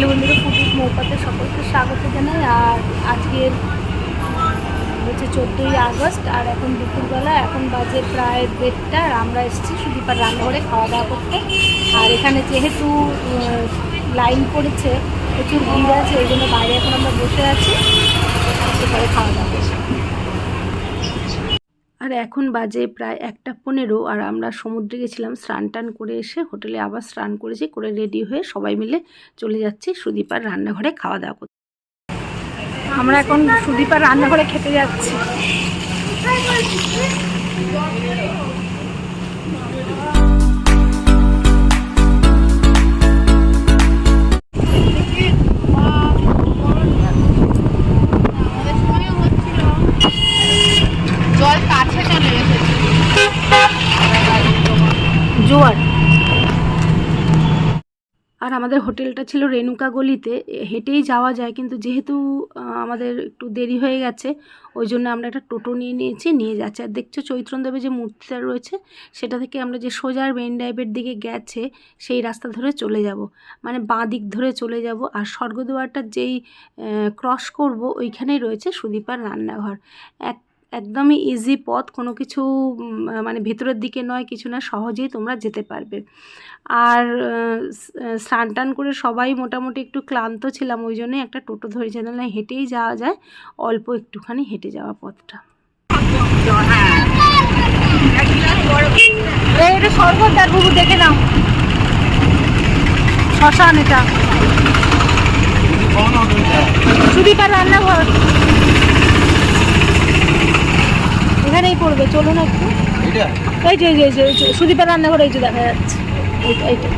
Hello বন্ধুরা ফুটিক মৌপাতে সকলকে স্বাগত জানাই। আর আজকের, হচ্ছে চোদ্দোই আগস্ট, আর এখন দুপুরবেলা, এখন বাজে প্রায় দেড়টা, আর আমরা এসেছি সুদীপার রান্নাঘরে খাওয়া দাওয়া করতে। আর এখানে যেহেতু লাইন পড়েছে, প্রচুর ভিড় আছে, ওই জন্য বাইরে এখন আমরা বসে আছি। খাওয়া দাওয়া করছি। আর এখন বাজে প্রায় একটা পনেরো আর আমরা সমুদ্রে গেছিলাম স্নান টান করে এসে হোটেলে আবার স্নান করেছি, করে রেডি হয়ে সবাই মিলে চলে যাচ্ছি সুদীপার রান্নাঘরে খাওয়া দাওয়া করতে। আমরা এখন সুদীপার রান্নাঘরে খেতে যাচ্ছি। জোয়ার। আর আমাদের হোটেলটা ছিল রেণুকা গলিতে হেঁটেই যাওয়া যায়, কিন্তু যেহেতু আমাদের একটু দেরি হয়ে গেছে, ওই জন্য আমরা একটা টোটো নিয়ে নিয়েছি, নিয়ে যাচ্ছি। আর দেখছ চৈত্রন দেবের যে মূর্তিটা রয়েছে, সেটা থেকে আমরা যে সোজা মেন ড্রাইভের দিকে গেছে, সেই রাস্তা ধরে চলে যাব। মানে বাঁ দিক ধরে চলে যাব। আর স্বর্গদুয়ারটা যেই ক্রস করব, ওইখানেই রয়েছে সুদীপার রান্নাঘর। এক একদমই ইজি পথ। কোনো কিছু মানে ভেতরের দিকে নয়, কিছু না, সহজেই তোমরা যেতে পারবে। আর স্নান টান করে সবাই মোটামুটি একটু ক্লান্ত ছিলাম, ওই জন্যই একটা টোটো ধরে নাহলে হেঁটেই যাওয়া যায়, অল্প একটুখানি হেঁটে যাওয়া পথটা। এটা সর্বদার বাবু শ্মশান এটা। রান্নাঘর। এখানেই পড়বে চলুন না একটু এই যে, এই যে সুদীপের রান্নাঘর এই যে দেখা যাচ্ছে। এইটা এইটা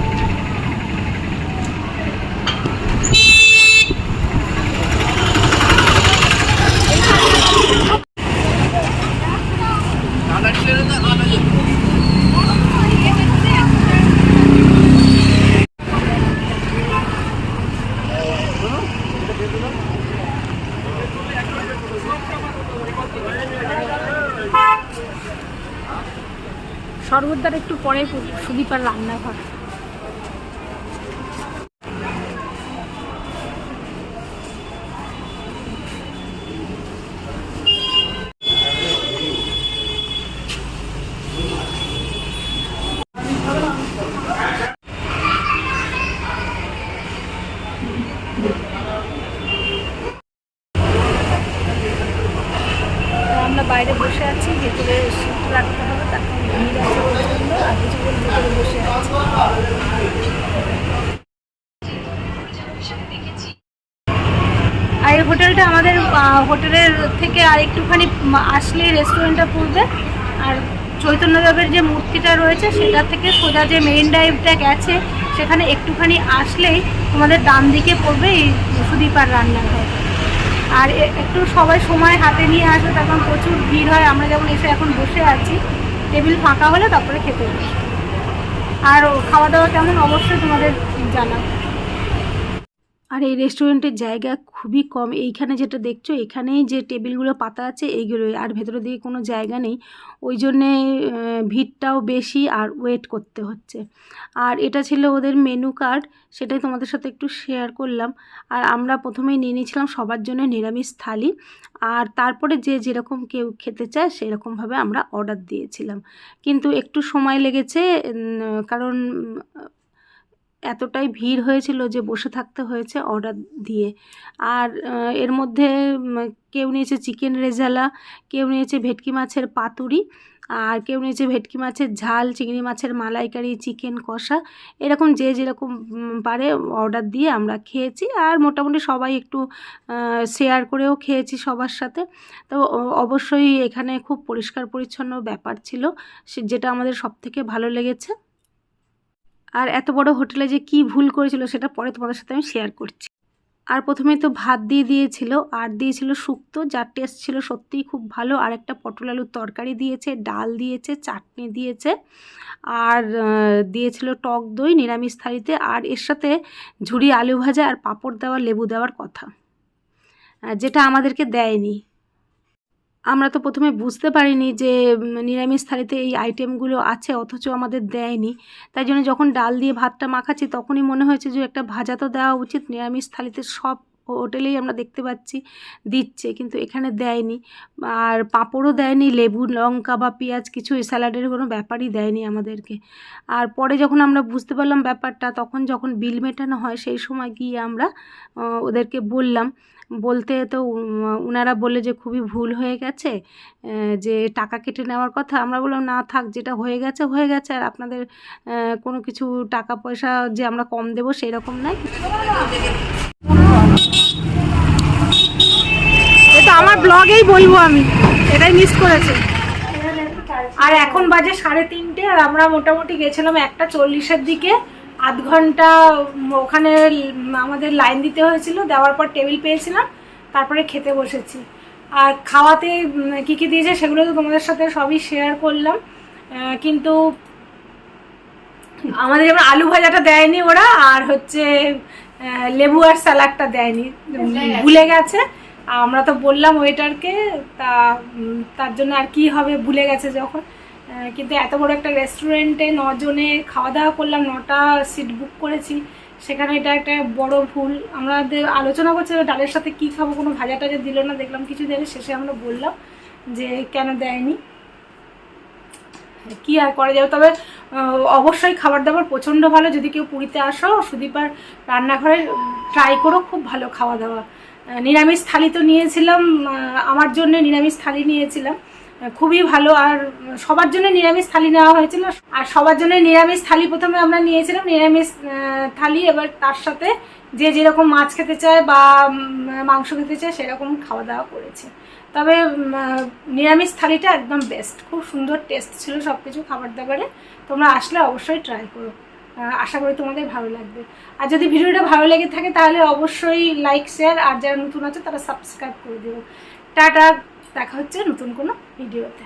সর্বদার একটু পরে সুদীপার রান্নাঘর। বাইরে বসে আছি ভেতরে সিট রাখতে হবে তারপর ভিড় আছে প্রচণ্ড আর কিছুক্ষণ ভেতরে আর এই হোটেলটা আমাদের হোটেলের থেকে আর একটুখানি আসলে রেস্টুরেন্টটা পড়বে। আর চৈতন্যদেবের যে মূর্তিটা রয়েছে সেটা থেকে সোজা যে মেইন ড্রাইভটা গেছে, সেখানে একটুখানি আসলেই তোমাদের ডান দিকে পড়বে এই সুদীপার রান্নাঘর। আর একটু সবাই সময় হাতে নিয়ে আসবে, তখন প্রচুর ভিড় হয়। আমরা যেমন এসে এখন বসে আছি, টেবিল ফাঁকা হলে তারপরে খেতে বসবো। আর খাওয়া দাওয়া কেমন? অবশ্যই তোমাদের জানাব আর এই রেস্টুরেন্টের জায়গা খুবই কম। এইখানে যেটা দেখছ, এখানেই যে টেবিলগুলো পাতা আছে এইগুলোই আর ভেতরের দিকে কোনো জায়গা নেই। ওই জন্যে ভিড়টাও বেশি আর ওয়েট করতে হচ্ছে। আর এটা ছিল ওদের মেনু কার্ড সেটাই তোমাদের সাথে একটু শেয়ার করলাম। আর আমরা প্রথমেই নিয়ে নিয়েছিলাম সবার জন্য নিরামিষ থালি। আর তারপরে যে যেরকম কেউ খেতে চায়, সেরকমভাবে আমরা অর্ডার দিয়েছিলাম। কিন্তু একটু সময় লেগেছে কারণ এতটাই ভিড় হয়েছিল যে বসে থাকতে হয়েছে অর্ডার দিয়ে। আর এর মধ্যে কেউ নিয়েছে চিকেন রেজালা, কেউ নিয়েছে ভেটকি মাছের পাতুরি, আর কেউ নিয়েছে ভেটকি মাছের ঝাল, চিংড়ি মাছের মালাইকারি চিকেন কষা। এরকম যে যেরকম পারে অর্ডার দিয়ে আমরা খেয়েছি। আর মোটামুটি সবাই একটু শেয়ার করেও খেয়েছি সবার সাথে। তো অবশ্যই এখানে খুব পরিষ্কার পরিচ্ছন্ন ব্যাপার ছিল যেটা আমাদের সব থেকে ভালো লেগেছে। আর এত বড় হোটেলে যে কি ভুল করেছিল সেটা পরে তোমাদের সাথে আমি শেয়ার করছি। আর প্রথমে তো ভাত দিয়ে দিয়েছিল, আর দিয়েছিল শুক্তো, যার টেস্ট ছিল সত্যিই খুব ভালো। আর একটা পটল আলুর তরকারি দিয়েছে, ডাল দিয়েছে, চাটনি দিয়েছে, আর দিয়েছিল টক দই নিরামিষ থালিতে, আর এর সাথে ঝুড়ি আলু ভাজা আর পাঁপড় দেওয়া, লেবু দেওয়ার কথা। যেটা আমাদেরকে দেয়নি। আমরা তো প্রথমে বুঝতে পারিনি যে নিরামিষ থালিতে এই আইটেমগুলো আছে, অথচ আমাদের দেয়নি। তাই জন্য যখন ডাল দিয়ে ভাতটা মাখাচ্ছি, তখনই মনে হয়েছে যে, একটা ভাজা তো দেওয়া উচিত। নিরামিষ থালিতে সব হোটেলেই আমরা দেখতে পাচ্ছি দিচ্ছে, কিন্তু এখানে দেয়নি। আর পাঁপড়ও দেয়নি, লেবু, লঙ্কা বা পেঁয়াজ কিছু স্যালাডের কোনো ব্যাপারই দেয়নি আমাদেরকে। আর পরে যখন আমরা বুঝতে পারলাম ব্যাপারটা, তখন যখন বিল মেটানো হয়, সেই সময় গিয়ে আমরা ওদেরকে বললাম বলতে তো উনারা বললে যে খুবই ভুল হয়ে গেছে যে টাকা কেটে নেওয়ার কথা। আমরা বললাম, না থাক, যেটা হয়ে গেছে হয়ে গেছে। আর আপনাদের কোনো কিছু টাকা পয়সা যে আমরা কম দেবো সেই রকম নাই আমার ব্লগেই বলব আমি। এটাই মিস করেছে। আর এখন বাজে সাড়ে তিনটে, আর আমরা মোটামুটি গেছিলাম একটা চল্লিশের দিকে। আধ ঘণ্টা ওখানে আমাদের লাইন দিতে হয়েছিল দেওয়ার পর টেবিল পেয়েছিলাম তারপরে খেতে বসেছি। আর খাওয়াতে কী কী দিয়েছে সেগুলো তো তোমাদের সাথে সবই শেয়ার করলাম। কিন্তু আমাদের যেমন আলু ভাজাটা দেয়নি ওরা আর হচ্ছে লেবু আর স্যালাডটা দেয়নি। ভুলে গেছে। আমরা তো বললাম ওয়েটারকে তা তার জন্য আর কি হবে ভুলে গেছে যখন। কিন্তু এত বড় একটা রেস্টুরেন্টে নজনে খাওয়া দাওয়া করলাম, নটা সিট বুক করেছি। সেখানে এটা একটা বড় ভুল। আমাদের আলোচনা করছে ডালের সাথে কি খাব, কোনো ভাজা টাজা দিল না, দেখলাম কিছু দেয়নি শেষে আমরা বললাম যে কেন দেয়নি। কি আর করা যাবে? তবে অবশ্যই খাবার দাবার প্রচণ্ড ভালো। যদি কেউ পুরীতে আসো সুদীপার রান্নাঘরে ট্রাই করো, খুব ভালো খাওয়া দাওয়া নিরামিষ থালি তো নিয়েছিলাম আমার জন্য নিরামিষ থালি নিয়েছিলাম। খুবই ভালো আর সবার জন্য নিরামিষ থালি নেওয়া হয়েছিল। আর সবার জন্য নিরামিষ থালি প্রথমে আমরা নিয়েছিলাম, নিরামিষ থালি। এবার তার সাথে যে যেরকম মাছ খেতে চায় বা মাংস খেতে চায় সেরকম খাওয়া দাওয়া করেছে। তবে নিরামিষ থালিটা একদম বেস্ট খুব সুন্দর টেস্ট ছিল সব কিছু খাবার দাবারে। তোমরা আসলে অবশ্যই ট্রাই করো। আশা করি তোমাদের ভালো লাগবে। আর যদি ভিডিওটা ভালো লেগে থাকে তাহলে অবশ্যই লাইক শেয়ার আর যারা নতুন আছে তারা সাবস্ক্রাইব করে দিও। টাটা। দেখা হচ্ছে নতুন কোনো ভিডিওতে।